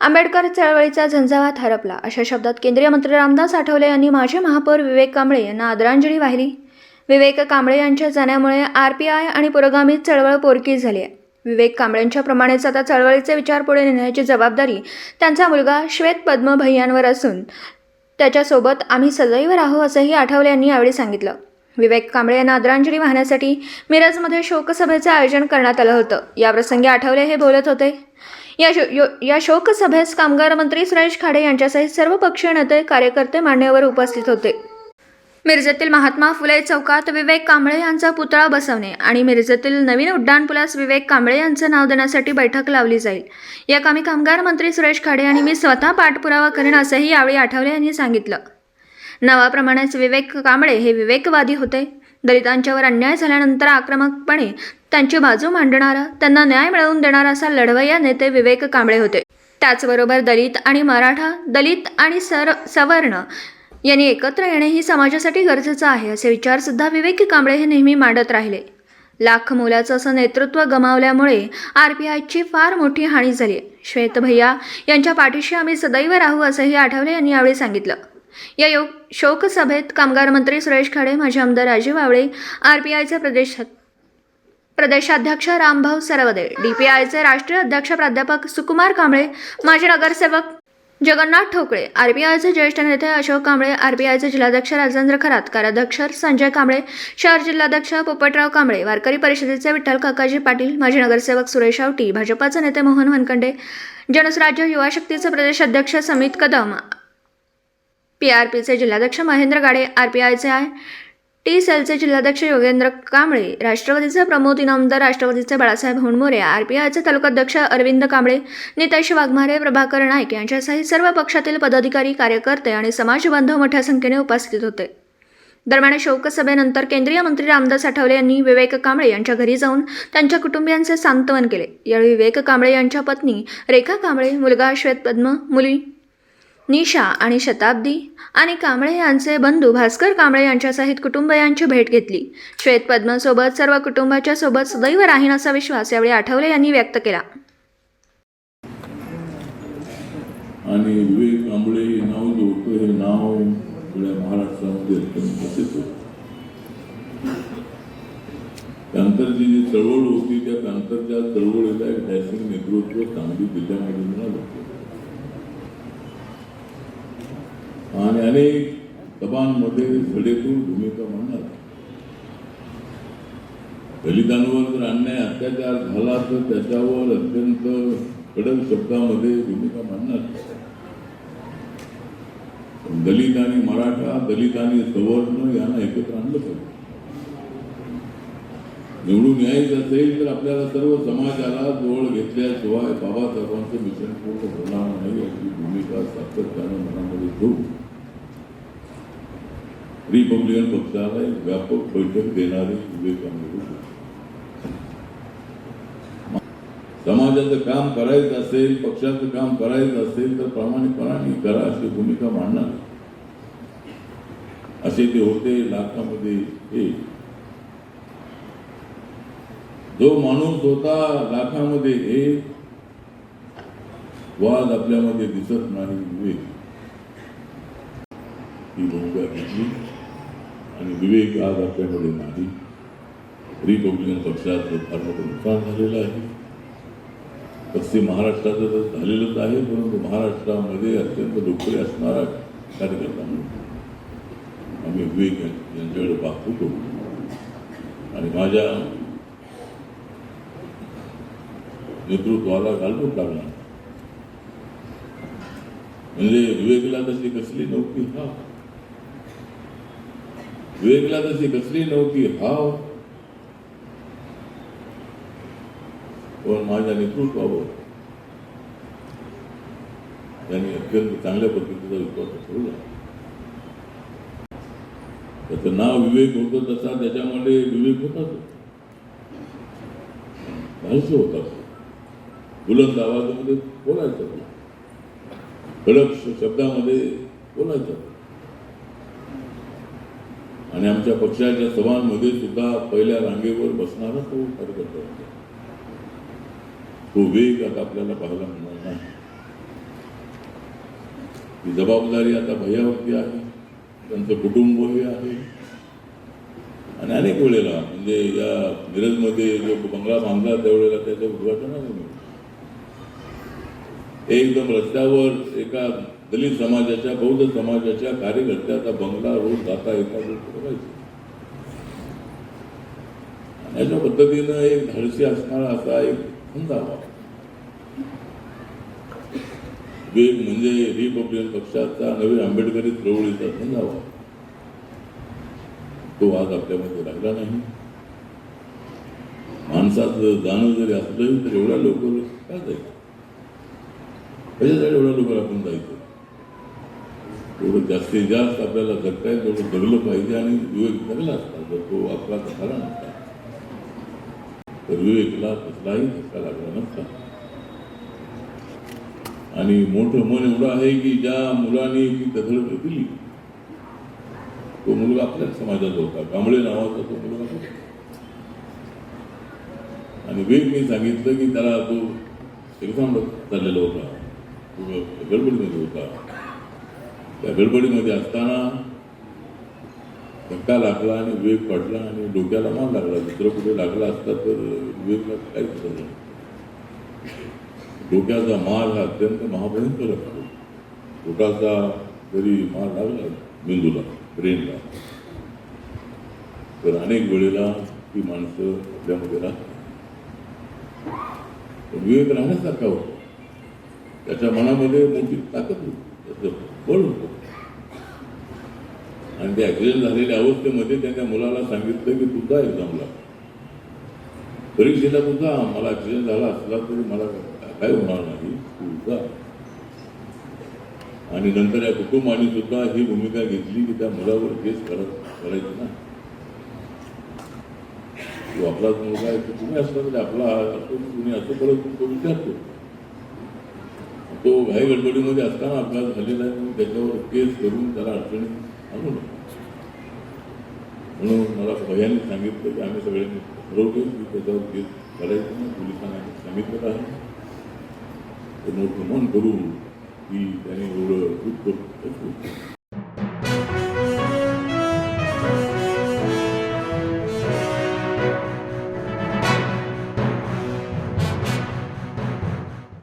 आंबेडकर चळवळीचा झंझावात हरपला. अशा शब्दात केंद्रीय मंत्री रामदास आठवले यांनी माजी महापौर विवेक कांबळे यांना आदरांजली वाहिली. विवेक कांबळे यांच्या जाण्यामुळे आर पी आय आणि पुरोगामी चळवळ पोरकी झाली आहे. विवेक कांबळेंच्या प्रमाणेच आता चळवळीचे विचार पुढे नेण्याची जबाबदारी त्यांचा मुलगा श्वेत पद्म भैयांवर असून त्याच्यासोबत आम्ही सदैव राहू असंही आठवले यांनी यावेळी सांगितलं. विवेक कांबळे यांना आदरांजली वाहण्यासाठी मिरजमध्ये शोकसभेचं आयोजन करण्यात आलं होतं. याप्रसंगी आठवले हे बोलत होते. या शो यो- या शोकसभेस कामगार मंत्री सुरेश खाडे यांच्यासहित सर्व पक्षीय नेते कार्यकर्ते मान्यवर उपस्थित होते. मिरजेतील महात्मा फुले चौकात विवेक कांबळे यांचा पुतळा बसवणे आणि मिरजेतील नवीन उड्डाणपुलास विवेक कांबळे यांचं नाव देण्यासाठी बैठक लावली जाईल. या कामी कामगार मंत्री सुरेश खाडे आणि मी स्वतः पाठपुरावा करेन असंही यावेळी आठवले यांनी सांगितलं. नावाप्रमाणेच विवेक कांबळे हे विवेकवादी होते. दलितांच्यावर अन्याय झाल्यानंतर आक्रमकपणे त्यांची बाजू मांडणारा त्यांना न्याय मिळवून देणारा असा लढवय्या नेते विवेक कांबळे होते. त्याचबरोबर दलित आणि मराठा दलित आणि सर सवर्ण यांनी एकत्र येणे ही समाजासाठी गरजेचं आहे असे विचारसुद्धा विवेक कांबळे हे नेहमी मांडत राहिले. लाख मोलाचं असं नेतृत्व गमावल्यामुळे आर पी आयची फार मोठी हानी झाली. आहे श्वेत भैया यांच्या पाठीशी आम्ही सदैव राहू असंही आठवले यांनी यावेळी सांगितलं. या योग शोकसभेत कामगार मंत्री सुरेश खाडे माजी आमदार राजीव आवळे आर पी आयचे प्रदेश प्रदेशाध्यक्ष रामभाऊ सरवदे डी पी आयचे राष्ट्रीय अध्यक्ष प्राध्यापक सुकुमार कांबळे माजी नगरसेवक जगन्नाथ ठोकळे आर पी आयचे ज्येष्ठ नेते अशोक कांबळे आर पी आयचे जिल्हाध्यक्ष राजेंद्र खरात कार्याध्यक्ष संजय कांबळे शहर जिल्हाध्यक्ष पोपटराव कांबळे वारकरी परिषदेचे विठ्ठल काकाजी पाटील माजी नगरसेवक सुरेश आवटी भाजपाचे नेते मोहन वनकंडे जनसराज्य युवा शक्तीचे प्रदेश अध्यक्ष समित कदम पी आर पीचे जिल्हाध्यक्ष महेंद्र गाडे आर पी आयचे आय. टी. सेलचे जिल्हाध्यक्ष योगेंद्र कांबळे राष्ट्रवादीचे प्रमोद इनामदार राष्ट्रवादीचे बाळासाहेब हुणमोरे आर पी आयचे तालुकाध्यक्ष अरविंद कांबळे नितेश वाघमारे प्रभाकर नाईक यांच्यासहित सर्व पक्षातील पदाधिकारी कार्यकर्ते आणि समाजबांधव मोठ्या संख्येने उपस्थित होते. दरम्यान शोकसभेनंतर केंद्रीय मंत्री रामदास आठवले यांनी विवेक कांबळे यांच्या घरी जाऊन त्यांच्या कुटुंबियांचे सांत्वन केले. यावेळी विवेक कांबळे यांच्या पत्नी रेखा कांबळे मुलगा श्वेत पद्म मुली निशा आणि शताब्दी आणि कांबळे यांचे बंधू भास्कर कांबळे यांच्यासहित कुटुंबियांची भेट घेतली. श्वेत पद्मसोबत सर्व कुटुंबाच्या सोबत सदैव राहीन असा विश्वास यावेळी आठवले यांनी व्यक्त केला. आणि विवेक कांबळे हे नाव जे हे नाव पुढे महाराष्ट्रामध्ये अत्यंत प्रसिद्ध होतं पॅन्थरची जी चळवळ होती त्या पॅन्थरच्या चळवळीला एक डॅशिंग नेतृत्व सांगली जिल्ह्यामध्ये मिळालं आणि अनेक सभांमध्ये सडेतून भूमिका मांडणार दलितांवर जर अन्याय अत्याचार झाला तर त्याच्यावर अत्यंत कडक शब्दामध्ये भूमिका मांडणार दलित आणि मराठा दलित आणि सवर्ण यांना एकत्र आणलं पाहिजे. निवडून यायचं असेल तर आपल्याला सर्व समाजाला जवळ घेतल्याशिवाय बाबासाहेबांचं मिशन पूर्ण होणार नाही याची भूमिका सातत्यानं मनामध्ये ठेवून रिपब्लिकन पक्षाला एक व्यापक बैठक देणारे विवेकानंद समाजाचं काम करायचं असेल पक्षाचं काम करायचं असेल तर प्रामाणिकपणाने करा अशी भूमिका मांडणार. असे ते होते लाखामध्ये हे. जो माणूस होता लाखामध्ये हे वाद आपल्यामध्ये दिसत नाही. विवेक ही भूमिका घेतली. आणि विवेक आज आपल्यामध्ये नाही. रिपब्लिकन पक्षाचं फार मोठं नुकसान झालेलं आहे. पश्चिम महाराष्ट्राचं तर झालेलंच आहे परंतु महाराष्ट्रामध्ये अत्यंत लोकप्रिय असणारा कार्यकर्ता म्हणून आम्ही विवेक यांच्याकडे पाहत. होतो आणि माझ्या नेतृत्वाला घालवून लागला म्हणजे विवेकला तशी कसली नव्हती हा. विवेकला तशी कसली नव्हती हाव. पण माझ्या नेतृत्वावर त्यांनी अत्यंत चांगल्या पद्धतीचा विश्वास ठेवला. त्याचं नाव विवेक होतं तसा त्याच्यामध्ये विवेक होताच भाष्य होता बुलंद आवाजामध्ये बोलायचं. कडक शब्दामध्ये बोलायचं. आणि आमच्या पक्षाच्या सभांमध्ये सुद्धा पहिल्या रांगेवर बसणारा तो कार्यकर्ता होता. तो वेग आता आपल्याला पाहायला मिळणार नाही. ही जबाबदारी आता भैयावरती आहे. त्यांचं कुटुंबही आहे. आणि अनेक वेळेला म्हणजे या मिरजमध्ये जो बंगला बांधला त्यावेळेला त्याचं उद्घाटन आहे एकदम रस्त्यावर एका दलित समाजाच्या बौद्ध समाजाच्या कार्यकर्त्याचा बंगला रोज जाता एका याच्या बघायचं अशा पद्धतीनं एक धाडसी असणारा असा एक हंगामा वेग म्हणजे रिपब्लिकन पक्षाचा नवीन आंबेडकरी चळवळीचा हंगामा तो आज आपल्यामध्ये लागला नाही. माणसाचं जाणं जरी असलं तर एवढ्या लवकर काय जाईल त्याच्यासाठी एवढ्या लोकांना आपण जायचं एवढं जास्तीत जास्त आपल्याला जगता येईल तेवढं जगलं पाहिजे आणि विवेक जगला असता जर तो आपला खरा नसता. तर विवेकला कसलाही धक्का लागला नसता. आणि मोठं मन एवढं आहे की ज्या मुलाने ती दखल दिली तो मुलगा आपल्याच समाजाचा होता. कांबळे नावाचा तो मुलगा होता. आणि वेग मी सांगितलं की त्याला तो एक्झाम चाललेला होता. तो गडबडीमध्ये होता. त्या गडबडीमध्ये असताना धक्का लागला आणि वेग पडला आणि डोक्याला मान लागला. दुसरं कुठे लागला असता तर वेगला काहीच नाही. डोक्याचा मार हा अत्यंत महाभयंकर असतो पोटाचा जरी मार लागला मेंदूला ब्रेनला तर अनेक वेळेला ती माणसं आपल्यामध्ये राहतात. पण विवेक राहण्यासारखा होतो. त्याच्या मनामध्ये मोठी ताकद होती. त्याचं बळ होतं. आणि त्या ॲक्सिडेंट झालेल्या अवस्थेमध्ये त्यांच्या मुलाला सांगितलं की सुद्धा एक्झामला परीक्षेला सुद्धा मला ॲक्सिडेंट झाला असला तरी मला काय होणार नाही. तू आणि नंतर या कुटुंबाने सुद्धा ही भूमिका घेतली की त्या मुलावर केस करत करायची ना. तो आपलाच मुलगा आहे तो तुम्ही असला तरी आपला असतो तुम्ही असं परत तो विचारतो. तो घाई गडबडीमध्ये असताना अपघात झालेला आहे. म्हणून त्याच्यावर केस करून त्याला अडचणी आणू नका. म्हणून मला सगळ्यांनी सांगितलं की आम्ही सगळ्यांनी ठरवतो की त्याच्यावर केस करायचं नाही. पोलिसांना सांगितलं आहे. तर मोठं मन करून की त्याने एवढं खूप करू